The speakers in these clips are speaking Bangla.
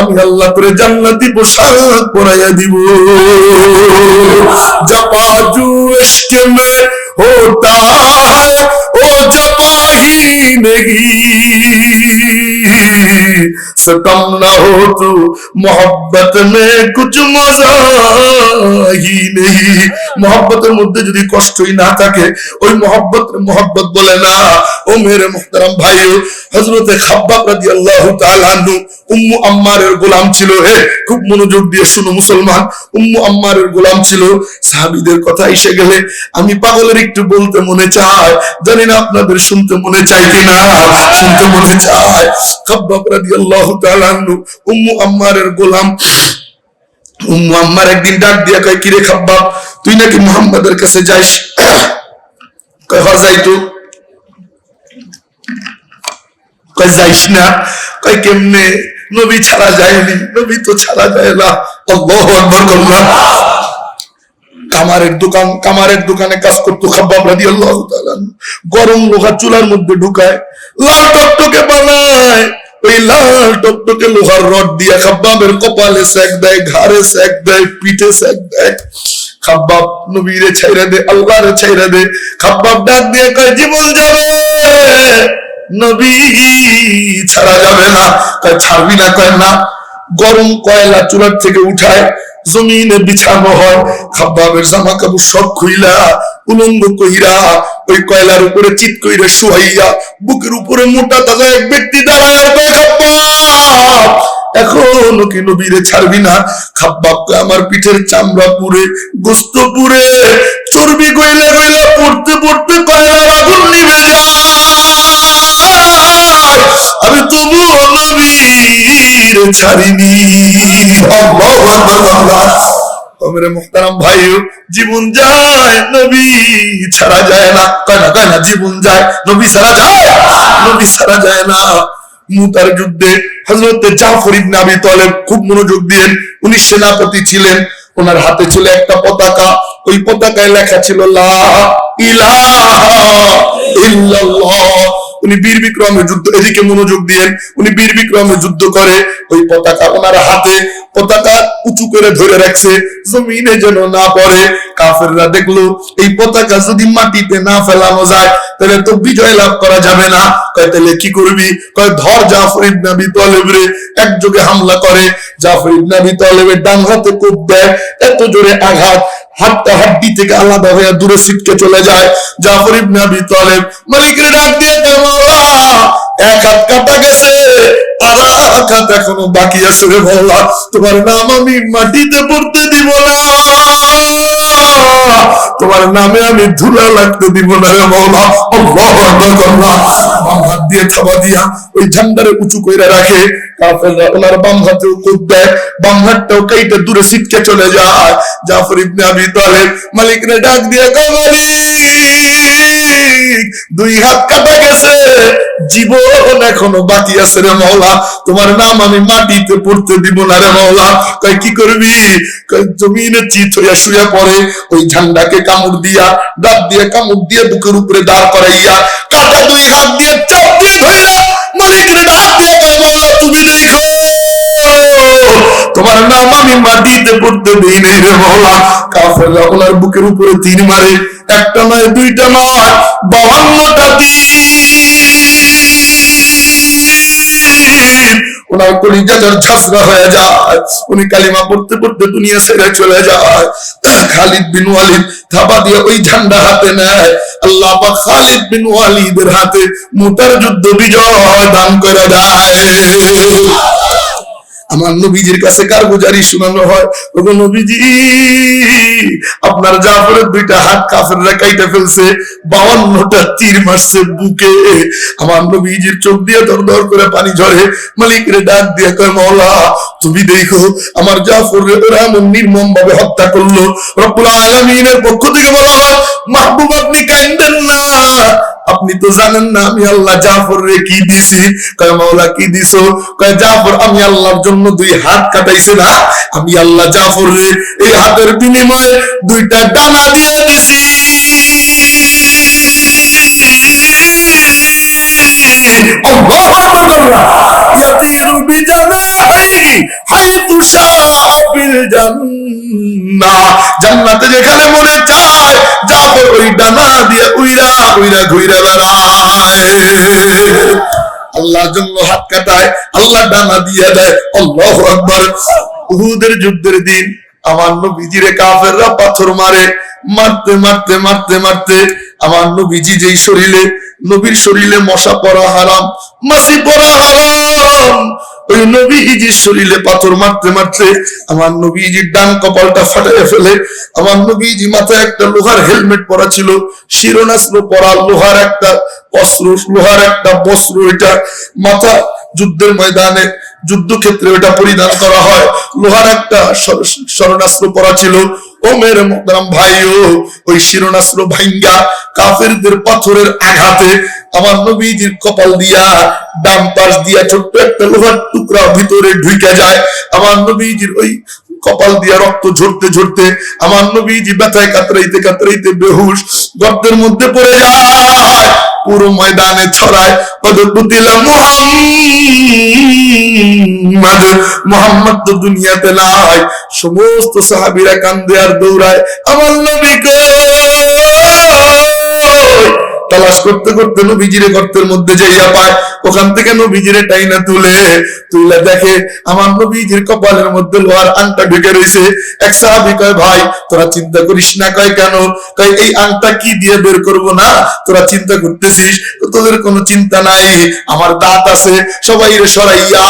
আমি আল্লাহ করে জান্নাতি পোশাক পরাইয়া দিব জপা জু ইশক মে হোতা ও জপা হি নেগি ستم نہ ہو تو محبت میں کچھ مزہ ہی نہیں محبتের মধ্যে যদি কষ্টই না থাকে ওই محبت محبت বলে না ও মেরে محترم ভাইও হযরত খাব্বাব রাদিয়াল্লাহু তাআলা আনহু উম্মু আম্মারের গোলাম ছিল হে। খুব মনোযোগ দিয়ে শুনো মুসলমান, উম্মু আম্মারের গোলাম ছিল, সাহাবীদের কথা এসে গেলে, আমি পাগলের একটু বলতে মনে চায়, জানি না আপনাদের শুনতে মনে চায় কিনা? শুনতে মনে চায়। খাব্বাব রাদিয়াল্লাহু উম্মু আম্মারের গোলাম, উম্মু আম্মার একদিন ডাক দিয়া কয়, কিরে খাব্বাব, তুই নাকি মুহাম্মাদের কাছে যাইস? কয় হ যাইতো কয়, যাইস না। কয়, কেমনে? নবী ছাড়া যায়নি, নবী তো ছাড়া যায় না। আল্লাহু কামারের দোকান, কামারের দোকানে কাজ করতো খাব্বাব রাদিয়াল্লাহু তাআলা গরম লোহা চুলার মধ্যে ঢুকায়, লাল টকটকে বানায়। ওই লাল টকটকে লোহার রড দিয়ে খাব্বাবের কপালে সেক দেয়, ঘাড়ে সেক দেয়, পিঠে সেক দেয়। খাব্বাব নবীরে ছাইরা দে ছাইরা দে। খাব্বাব ডাক দিয়ে কয়, জীবন যাবে নবী ছাড়া যাবে না। কয়, ছাড়বি না। কয়, না। গরম কয়লা চুলার থেকে উঠায় জমিনে বিছানো হয়, খাব্বাবের জামা কাপড় সব খুইলা, উলঙ্গ কইরা, ওই কয়লার উপরে চিত কইরা শুয়াইয়া, বুকের উপরে মোটা তাজা এক ব্যক্তি দাঁড়ায় কি নবীরে ছাড়বি না? খাব্বাব আমার পিঠের চামড়া পুরে গোস্ত পুরে চর্বি গইলে গইলা পড়তে পড়তে কয়লার আগুন আমি তবুও ছাড়িনি। জীবন যায়, নবী ছাড়া যায় না। কয় না কয় না জীবন যায়, নবী ছাড়া যায় নবী ছাড়া যায় না। মুতার যুদ্ধে জাফর ইবনে আবি খুব মনোযোগ দিলেন উনি সেনাপতি ছিলেন, ওনার হাতে ছিল একটা পতাকা। ওই পতাকায় লেখা ছিল, লা ইলাহা ইল্লাল্লাহ। উনি বীর বিক্রমে যুদ্ধ, এদিকে মনোযোগ দিয়েন, উনি বীর বিক্রমে যুদ্ধ করে ওই পতাকা ওনার হাতে পতাকা উঁচু করে ধরে রাখছে। জমিনে যেন না পড়ে, কাফেররা দেখল, এই পতাকা যদি মাটিতে না ফেলানো যায়, তাহলে তো বিজয় লাভ করা যাবে না। কয়, তাহলে কি করবি? কয়, ধর জাফর ইবনে আবি তালেব একযোগে হামলা করে। জাফর ইবনে আবি তালেবের ডান হাতে কোপ দেয়, এত জোরে আঘাত। হাতটা হাড্ডি থেকে আলাদা হয়ে দূরে ছিটকে চলে যায়। জাফর ইবনে আবি তালেব, মালিকের ডাক দিয়ে এক হাত কাটা গেছে। হাত এখনও বাকি আছে রে মাওলা তোমার নাম আমি মাটিতে পড়তে দিব না। তোমার নামে আমি ধুলা লাগতে দিব না রে মাওলা আল্লাহু আকবার। আল্লাহ বাম হাত দিয়ে থাবা দিয়া ওই ঝান্ডারে উঁচু কইরা রাখে। কাফেররা ওনার বাম হাতেও কোপ দেয়। বাম হাতটাও কাইটে দূরে ছিটকে চলে যায়। জাফর ইবনে আবি তালেব মালিকরে ডাক দিয়ে কয় মালিক, দুই হাত কাটা গেছে। জীবন এখনও বাকি আছে রে মাওলা। তোমার নাম আমি মাটিতে পড়তে দিব না রে মাওলা। কয়, কি করবি? জমিনে চিত হইয়া শুয়ে পড়ে। ওই ঝান্ডাকে কামড় দিয়া দাঁত দিয়ে কামড় দিয়ে বুকের উপরে দাঁড় করাইয়া, কাটা দুই হাত দিয়ে চাপ দিয়ে ধইরা মালিকের ডাক তোমার নাম আমি মাটিতে পড়তে দিই নাই রে ওনার বুকের উপরে তীর মারে, একটা নয়, দুইটা নয় বাহান্নটা ওনার ঝাঁসরা হয়ে যায়, উনি কালিমা পড়তে পড়তে দুনিয়া চলে যায়। খালিদ বিন ওয়ালিদ থাবা দিয়ে ওই ঝান্ডা হাতে নেয়। আল্লাহ পাক খালিদ বিন ওয়ালিদের হাতে মুতার যুদ্ধ বিজয় দান করে দেয়। আমার নবীজির কাছে কারগুজারি শোনানো হয়? নবীজি, আপনার জাফরের দুইটা হাত কাফেররা কাইটা ফেলছে, বাউান্নটা তীর মারছে বুকে। আমার নবীজির চোখ দিয়ে দর দর করে পানি ঝরে মালিক রে ডাক দিয়ে কয় মৌলা তুমি দেখো, আমার জাফর ওরা এমন নির্মম ভাবে হত্যা করল। রব্বুল আলামিনের পক্ষ থেকে বলা হয়, মাহবুব আপনি কাইন্দেন না আপনি তো জানেন না আমি আল্লাহ জাফর রে কি দিছি কয় মাওলা কি দিছো কয় জাফর আমি আল্লাহর জন্য দুই হাত কাটাইছে না আমি আল্লাহ জাফর রে এই হাতের বিনিময়ে দুইটা ডানা দিয়ে দিছি الله أكبر يطير بجناحيه حيث شاء في না, জান্নাতে যেখানে মনে চায়, যাবে ওই ডানা দিয়ে উইরা উইরা ঘুইরা বেড়ায়। জন্য হাত কাটায় আল্লাহ ডানা দিয়ে দেয়, আল্লাহ আকবর। উহুদের যুদ্ধের দিন, আমার কাফেররা পাথর মারে, মারতে মারতে মারতে মারতে আমার নবীজি যেই শরীরে, নবীর শরীরে মশা পড়া হারাম মাসি পড়া হারাম। ওই নবীজির শরীরে পাথর মারতে মারতে আমার নবীজির ডান কপালটা ফাটাইয়া ফেলে। আমার নবীজি মাথায় একটা লোহার হেলমেট পরা ছিল শিরোনাস্ত্র পরা লোহার একটা অস্ত্র লোহার একটা বস্ত্র এটা। মাথা যুদ্ধের ময়দানে, যুদ্ধক্ষেত্রে ওটা পরিধান করা হয়। লোহার একটা শরণাস্ত্র পরা ছিল ও মেরে মোহতারাম ভাইও ওই শিরোনাশ্র ভাইঙ্গা কাফেরদের পাথরের আঘাতে আমার নবীজির কপাল দিয়া, ডান পাশ দিয়া ছোট্ট একটা লোহার টুকরা ভিতরে ঢুকে যায়। আমার নবীজির ওই কপাল দিয়া রক্ত ঝরতে ঝরতে আমার নবীজি ব্যথায় কাতরাইতে কাতরাইতে বেহুশ গর্তের মধ্যে পড়ে যায়, পুরো ময়দানে ছড়ায় মুহাম্মদ তো দুনিয়াতে সমস্ত সাহাবিরা কান্দে আর দৌড়ায়, আমার নবী কই তালাশ করতে করতে নবীজিরে গর্তের মধ্যে যাইয়া পায়। ওখান থেকে নবীজিরে টাইনা তুলে তুলে দেখে, আমার নবীজির কপালের মধ্যে লোহার আংটা ঢুকে রয়েছে এক সাহাবি কয়, ভাই, তোরা চিন্তা করিস না। কয়, কেন? কয়, এই আংটা কি দিয়ে বের করব না? তোরা চিন্তা করতেছিস তোদের কোনো চিন্তা নাই। আমার দাঁত আছে, সবাই রে সরাইয়া,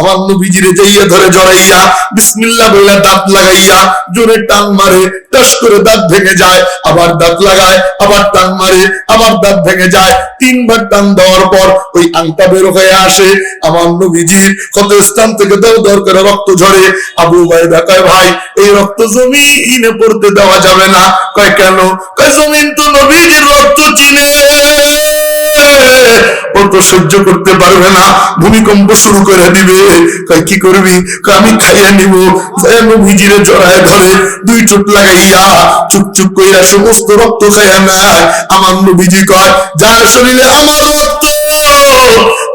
আমার নবীজিরে যাইয়া ধরে জড়াইয়া, বিসমিল্লাহ বলে দাঁত লাগাইয়া, জোরে টান মারে, টাস করে দাঁত ভেঙে যায়। আবার দাঁত লাগায়, আবার টান মারে, আবার দাঁত ভেঙে যায়। তিনবার টান দেওয়ার পর ওই আংটা বের হয়ে আসে। আমার নবীজির কত স্থান থেকে দেও দরকার করে রক্ত ঝরে। আবু ভাই দেখায় ভাই, এই রক্ত জমিনে পড়তে দেওয়া যাবে না। কয়, কেন? কয়, জমিন তো নবীজির রক্ত চিনে ও সহ্য করতে পারবে না। ভূমিকম্প শুরু করে দিবে। কি করবি? আমি খাইয়া নিব। জড়ায় ধরে দুই লাগাইয়া চুপ চুপ সমস্ত রক্ত খাইয়া নেয়। আমার কয়, যার শরীরে আমার রক্ত,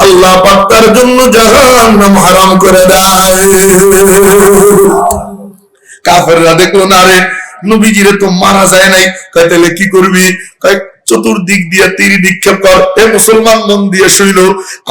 আল্লাহ তার জন্য জাহান্নাম হারাম করে দেয়। কাফেররা দেখল, না রে, নবীজিরে তো মারা যায় নাই। কয়, তাহলে কি করবি? চতুর্দিক দিয়ে তীর নিক্ষেপ কর। এ মুসলমান মন দিয়ে শুইল,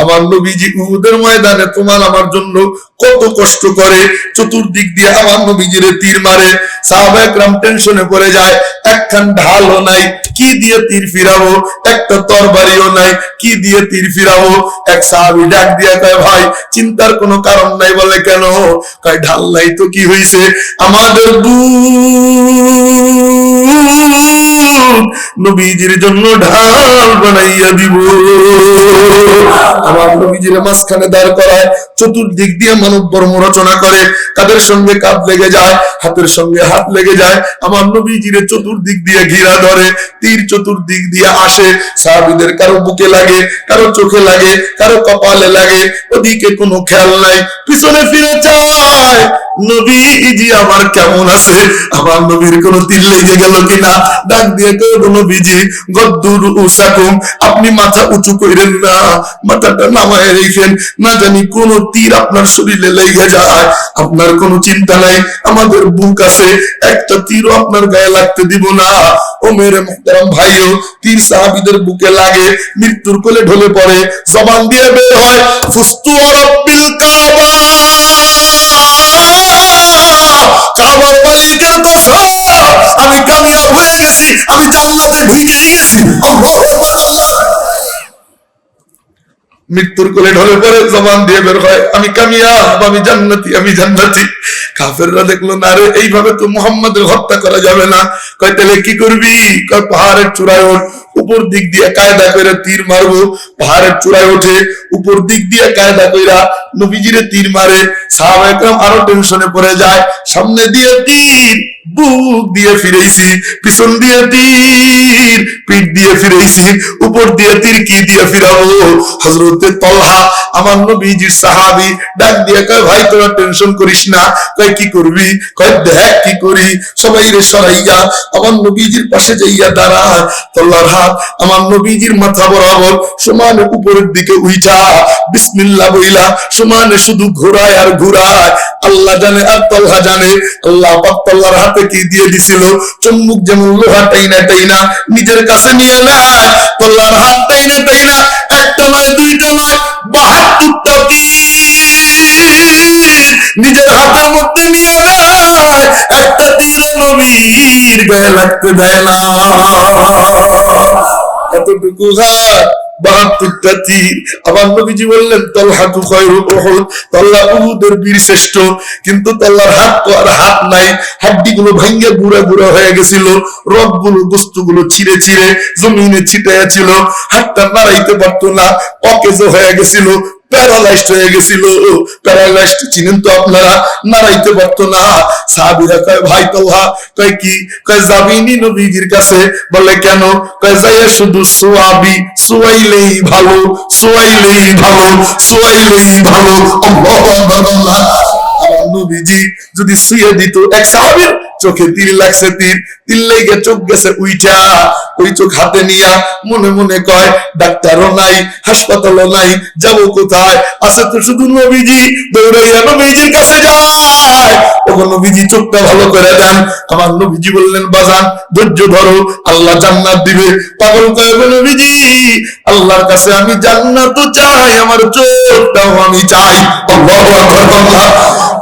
আমার নবীজি উহুদের ময়দানে তোমার আমার জন্য কত কষ্ট করে, চতুর্দিক দিয়ে আমার নবীজিরে তীর মারে। সাহাবা টেনশনে পড়ে যায়, একখান ঢালও নাই, কি দিয়ে তীর ফিরাবো? একটা তরবারিও নাই, কি দিয়ে তীর ফিরাবো? এক সাহাবি ডাক দিয়া কয়, ভাই, চিন্তার কোনো কারণ নাই বলে কেন? কয়, ঢাল নাই তো কি হইছে? আমাদের বুক নবীজির জন্য ঢাল বানাইয়া দিব। আমার নবীজির মাঝখানে দাঁড় করায়, চতুর্দিক দিয়ে মানব বর্ম রচনা করে। কাদের সঙ্গে কাঁধ লেগে যায়? হাতের সঙ্গে হাত লেগে যায়। আমার নবীজিরে চতুর্দিক দিয়ে ঘিরা ধরে, তীর চতুর্দিক দিয়ে আসে। সাহাবিদের কারও বুকে লাগে, কারও চোখে লাগে, কারও কপালে লাগে। ওদিকে কোনো খেয়াল নাই, পিছনে ফিরে চায়। নবীজি আমার কেমন আছে? আমার নবীর কোন তীর লেগে গেল কিনা? ডাক দিয়ে কেউ নবীজি, গদ্দুর উসাকুম, আপনি মাথা উঁচু কইরেন না। মাথাটা নামায় রেখেন না জানি কোন তীর আপনার শরীরে লেগে যায়। আপনার কোনো চিন্তা নাই। আমাদের বুক আছে, একটা তীরও আপনার গায়ে লাগতে দিব না। ও মেরে মোহতারাম ভাইও, তীর সাহাবিদের বুকে লাগে, মৃত্যুর কোলে ঢলে পড়ে, জবান দিয়ে বের হয়, ফুস্তু আমি কামিয়াব হয়ে গেছি, আমি জান্নাতে ঢুকে গেছি আল্লাহ মৃত্যুর কোলে ঢলে পরে জবান দিয়ে বের হয়, আমি কামিয়াব আমি জান্নাতি আমি জান্নাতি। কাফেররা দেখল, না রে, এইভাবে তো মুহাম্মাদের হত্যা করা যাবে না। কয়, তাহলে কি করবি? কয়, পাহাড়ের চূড়ায় ওঠ, উপর দিক দিয়ে কায়দা করে তীর মারবো। পাহাড়ের চূড়ায় ওঠে, উপর দিক দিয়ে কায়দা কইরা নবীজিরে তীর মারে। সাহাবা একরাম আরও টেনশনে পড়ে যায়, সামনে দিয়ে তীর বুক দিয়ে ফিরেছি, পিছন দিয়ে তীর, পিঠ দিয়ে ফিরেছি, উপর দিয়ে তীর, কি দিয়ে ফিরাবো? হজরতে তলহা, আমার নবীজির সাহাবি ডাক দিয়ে কয়, ভাই, তোরা টেনশন করিস না। কয়, কি করবি? কয়, দেখ কি করি। সবাই রে সরাইয়া আমার নবীজির পাশে যাইয়া দাঁড়া তল্লার হাত আমার নবীজির মাথা বরাবর সমান উপরের দিকে উইঠা। বিসমিল্লা বইলা সমানে শুধু ঘোরায় আর ঘোরায়। আল্লাহ জানে আর তল্হা জানে। আল্লাহ পাক তল্লার হাতে কি দিয়ে দিছিল? চম্মুক যেমন লোহা টাইনা টাইনা নিজের কাছে নিয়ে নেয় তল্লার হাত টাইনা টাইনা একটা নয়, দুইটা নয়, বাহাত্তরটা তীর নিজের হাতের মধ্যে নিয়ে নেয় একটা তীর নবীর গায়ে লাগতে দেয় না। এতটুকু হাত কিন্তু হাড্ডি গুলো ভাঙ্গে গুড়া গুড়া হয়ে গেছিল। রকগুলো বস্তু গুলো ছিঁড়ে ছিঁড়ে জমিনে ছিটাইয়া ছিল। হাতটা নাড়াইতে পারতো না, অকেজ হয়ে গেছিল। প্যারালাইজড হয়ে গেছিল। প্যারালাইজড চিনেন তো আপনারা, নাড়াইতে পারতো না। সাহাবিরা কয়, ভাই তোহা কয় কি? কয় যাবিনি নবীজির কাছে বলে, কেন? কয়, যাইয়া শুধু সোয়াবি, সোয়াইলেই ভালো সোয়াইলেই ভালো সোয়াইলেই ভালো। আল্লাহু আকবার, আল্লাহ। নবীজি যদি শুয়ে দিত, এক সাহাবীর চোখে তীর লাগছে তীর তীর লেগে চোখ গেছে উইটা ওই চোখ হাতে নিয়া মনে মনে কয়, ডাক্তারও নাই, হাসপাতালও নাই, যাব কোথায়? আছে তো শুধু নবীজি, দৌড়াইয়া নবীজির কাছে যায়। তখন নবীজি চোখটা ভালো করে দেন। আমার নবীজি বললেন, বাজান, ধৈর্য ধরো, আল্লাহ জান্নাত দিবে। পাগল নবীজি, আল্লাহর কাছে আমি জান্নাত চাই, আমার চোখটাও আমি চাই। আল্লাহ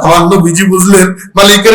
আমার নবীজি বুঝলেন, মালিকের